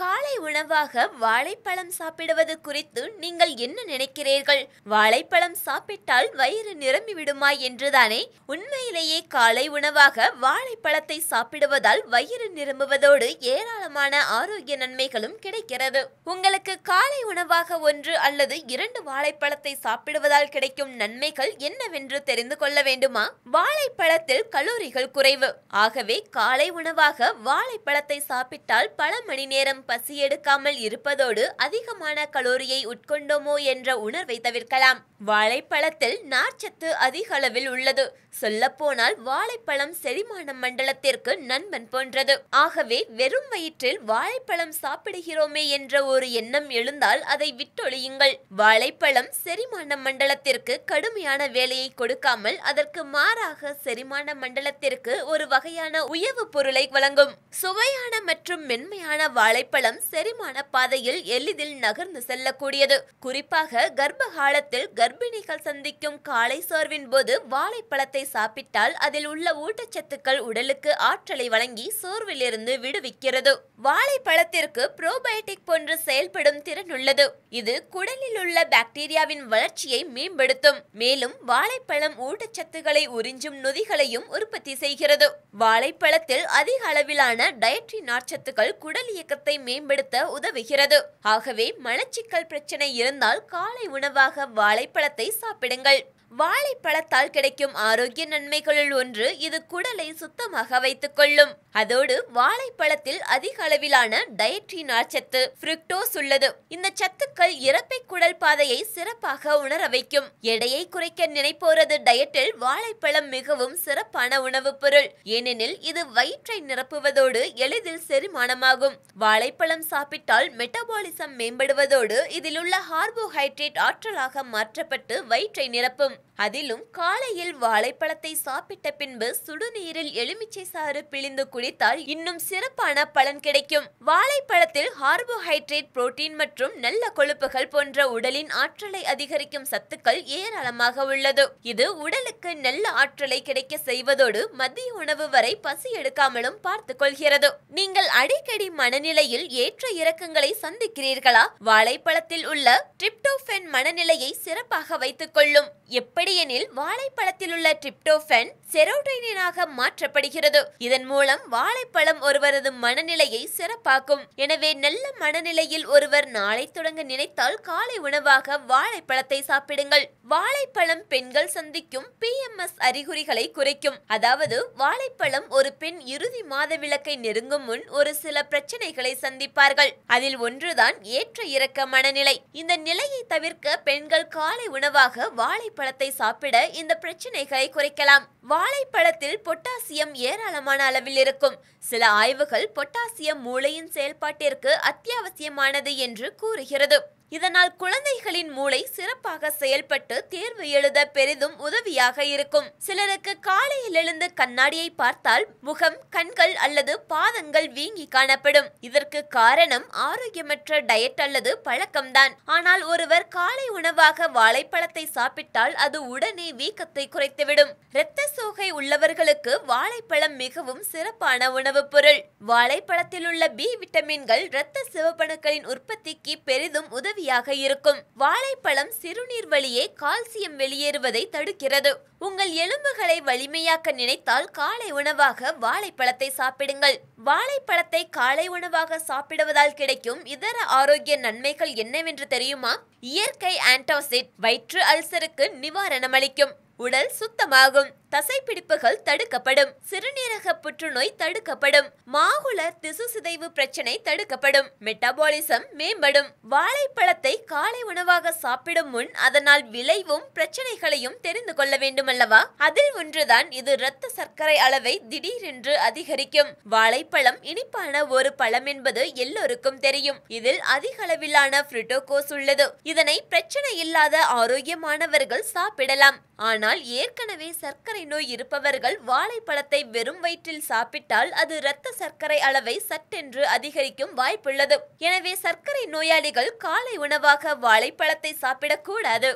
காலை உணவாக வாழைப்பழம் சாப்பிடுவது குறித்து நீங்கள் என்ன நினைக்கிறீர்கள்? வாழைப்பழம் சாப்பிட்டால் வயிறு நிரம்பி விடுமா என்றுதானே? உண்மையிலேயே காலை உணவாக வாழைப்பழத்தை சாப்பிடுவதால் வயிறு நிரம்புவதோடு ஏராளமான ஆரோக்கிய நன்மைகளும் கிடைக்கிறது. உங்களுக்கு காலை உணவாக ஒன்று அல்லது இரண்டு வாழைப்பழத்தை சாப்பிடுவதால் கிடைக்கும் நன்மைகள் என்னவென்று தெரிந்து கொள்ள வேண்டுமா? வாழைப்பழத்தில் கலோரிகள் குறைவு. ஆகவே காலை உணவாக வாழைப்பழத்தை சாப்பிட்டால் பல மணி நேரம் பசி எடுக்காமல் இருப்பதோடு அதிகமான கலோரியை உட்கொண்டோமோ என்ற உணர்வை தவிர்க்கலாம். வாழைப்பழத்தில் நார்ச்சத்து அதிக அளவில் உள்ளது. சொல்லப்போனால் வாழைப்பழம் செரிமான மண்டலத்திற்கு நண்பன் போன்றது. ஆகவே வெறும் வயிற்றில் வாழைப்பழம் சாப்பிடுகிறோமே என்ற ஒரு எண்ணம் எழுந்தால் அதை விட்டொழியுங்கள். வாழைப்பழம் செரிமான மண்டலத்திற்கு கடுமையான வேலையை கொடுக்காமல் அதற்கு மாறாக செரிமான மண்டலத்திற்கு ஒரு வகையான உயவு பொருளை வழங்கும். சுவையான மற்றும் மென்மையான வாழைப்பழம் செரிமான பாதையில் எளிதில் நகர்ந்து செல்லக்கூடியது. குறிப்பாக கர்ப்ப காலத்தில் கர்ப்பிணிகள் சந்திக்கும் காலை சோர்வின் போது வாழைப்பழத்தை சாப்பிட்டால் அதில் உள்ள ஊட்டச்சத்துக்கள் உடலுக்கு ஆற்றலை வழங்கி சோர்விலிருந்து விடுவிக்கிறது. வாழைப்பழத்திற்கு புரோபயோட்டிக் போன்று செயல்படும் திறன் உள்ளது. இது குடலில் உள்ள பாக்டீரியாவின் வளர்ச்சியை மேம்படுத்தும். மேலும் வாழைப்பழம் ஊட்டச்சத்துக்களை உறிஞ்சும் நொதிகளையும் உற்பத்தி செய்கிறது. வாழைப்பழத்தில் அதிக அளவிலான டயட்ரி நார்ச்சத்துக்கள் குடல் இயக்கத்தை மேம்படுத்த உதவுகிறது. ஆகவே மலச்சிக்கல் பிரச்சனை இருந்தால் காலை உணவாக வாழைப்பழத்தை சாப்பிடுங்கள். வாழைப்பழத்தால் கிடைக்கும் ஆரோக்கிய நன்மைகளுள் ஒன்று இது குடலை சுத்தமாக வைத்துக் கொள்ளும். அதோடு வாழைப்பழத்தில் அதிக அளவிலான டயட்ரி நார்ச்சத்து ஃப்ருக்டோஸ் உள்ளது. இந்த சத்துக்கள் இறப்பை குடல் பாதையை சிறப்பாக உணர வைக்கும். எடையை குறைக்க நினைப்போரது டயட்டில் வாழைப்பழம் மிகவும் சிறப்பான உணவுப் பொருள். ஏனெனில் இது வயிற்றை நிரப்புவதோடு எளிதில் செரிமானமாகும். வாழைப்பழம் சாப்பிட்டால் மெட்டபாலிசம் மேம்படுவதோடு இதில் உள்ள கார்போஹைட்ரேட் ஆற்றலாக மாற்றப்பட்டு வயிற்றை நிரப்பும். அதிலும் காலையில் வாழைப்பழத்தை சாப்பிட்ட பின்பு சுடுநீரில் எலுமிச்சை சாறு பிழிந்து குடித்தால் இன்னும் சிறப்பான பலன் கிடைக்கும். வாழைப்பழத்தில் கார்போஹைட்ரேட் புரோட்டீன் மற்றும் நல்ல கொழுப்புகள் போன்ற உடலின் ஆற்றலை அதிகரிக்கும் சத்துக்கள் ஏராளமாக உள்ளது. இது உடலுக்கு நல்ல ஆற்றலை கிடைக்க செய்வதோடு மதிய உணவு வரை பசி எடுக்காமலும் பார்த்துக் கொள்கிறது. நீங்கள் அடிக்கடி மனநிலையில் ஏற்ற இறக்கங்களை சந்திக்கிறீர்களா? வாழைப்பழத்தில் உள்ள டிரிப்டோபென் மனநிலையை சிறப்பாக வைத்துக் கொள்ளும். எப்படியெனில் வாழைப்பழத்தில் உள்ள டிரிப்டோபன் செரோடைனாக மாற்றப்படுகிறது. இதன் மூலம் வாழைப்பழம் ஒருவரது மனநிலையை சிறப்பாக்கும். எனவே நல்ல மனநிலையில் ஒருவர் நாளை தொடங்க நினைத்தால் காலை உணவாக வாழைப்பழத்தை சாப்பிடுங்கள். வாழைப்பழம் பெண்கள் சந்திக்கும் பி எம்எஸ் அறிகுறிகளை குறைக்கும். அதாவது வாழைப்பழம் ஒரு பெண் இறுதி மாத விளக்கை நெருங்கும் முன் ஒரு சில பிரச்சனைகளை சந்திப்பார்கள். அதில் ஒன்றுதான் ஏற்ற இறக்க மனநிலை. இந்த நிலையை தவிர்க்க பெண்கள் காலை உணவாக வாழைப்பழத்தை சாப்பிட இந்த பிரச்சனைகளை குறைக்கலாம். வாழைப்பழத்தில் பொட்டாசியம் ஏராளமான அளவில் இருக்கும். சில ஆய்வுகள் பொட்டாசியம் மூளையின் செயல்பாட்டிற்கு அத்தியாவசியமானது என்று கூறுகிறது. இதனால் குழந்தைகளின் மூளை சிறப்பாக செயல்பட்டு தேர்வு எழுத பெரிதும் உதவியாக இருக்கும். சிலருக்கு காலையில் எழுந்து கண்ணாடியை பார்த்தால் முகம் கண்கள் அல்லது பாதங்கள் வீங்கி காணப்படும். இதற்கு காரணம் ஆரோக்கியமற்ற டயட் அல்லது பழக்கம்தான். ஆனால் ஒருவர் காலை உணவாக வாழைப்பழத்தை சாப்பிட்டால் அது உடனே வீக்கத்தை குறைத்துவிடும். இரத்த சோகை உள்ளவர்களுக்கு வாழைப்பழம் மிகவும் சிறப்பான உணவுப் பொருள். வாழைப்பழத்தில் உள்ள பி விட்டமின்கள் இரத்த சிவப்பணுக்களின் உற்பத்திக்கு பெரிதும் உதவி உதவியாக இருக்கும். வாழைப்பழம் சிறுநீர் வழியே கால்சியம் வெளியேறுவதை தடுக்கிறது. உங்கள் எலும்புகளை வலிமையாக்க நினைத்தால் காலை உணவாக வாழைப்பழத்தை சாப்பிடுங்கள். வாழைப்பழத்தை காலை உணவாக சாப்பிடுவதால் கிடைக்கும் இதர ஆரோக்கிய நன்மைகள் என்னவென்று தெரியுமா? இயற்கை ஆன்டாசிட் வயிற்று அல்சருக்கு நிவாரணம் அளிக்கும். உடல் சுத்தமாகும். தசைப்பிடிப்புகள் தடுக்கப்படும். சிறுநீரக புற்றுநோய் தடுக்கப்படும். மாகுல திசு சிதைவு பிரச்சனை தடுக்கப்படும். மெட்டபாலிசம் மேம்படும். வாழைப்பழத்தை காலை உணவாக சாப்பிடும் முன் அதனால் விளைவும் பிரச்சனைகளையும் தெரிந்து கொள்ள வேண்டும் அல்லவா அதில் ஒன்றுதான் இது இரத்த சர்க்கரை அளவை திடீரென்று அதிகரிக்கும். வாழைப்பழம் இனிப்பான ஒரு பழம் என்பது எல்லோருக்கும் தெரியும். இதில் அதிக அளவிலான ஃப்ரிட்டோகோஸ் உள்ளது. இதனை பிரச்சனை இல்லாத ஆரோக்கியமானவர்கள் சாப்பிடலாம். ஆனால் ஏற்கனவே சர்க்கரை நோய் இருப்பவர்கள் வாழைப்பழத்தை வெறும் வயிற்றில் சாப்பிட்டால் அது இரத்த சர்க்கரை அளவை சட்டென்று அதிகரிக்கும் வாய்ப்புள்ளது. எனவே சர்க்கரை நோயாளிகள் காலை உணவாக வாழைப்பழத்தை சாப்பிடக்கூடாது.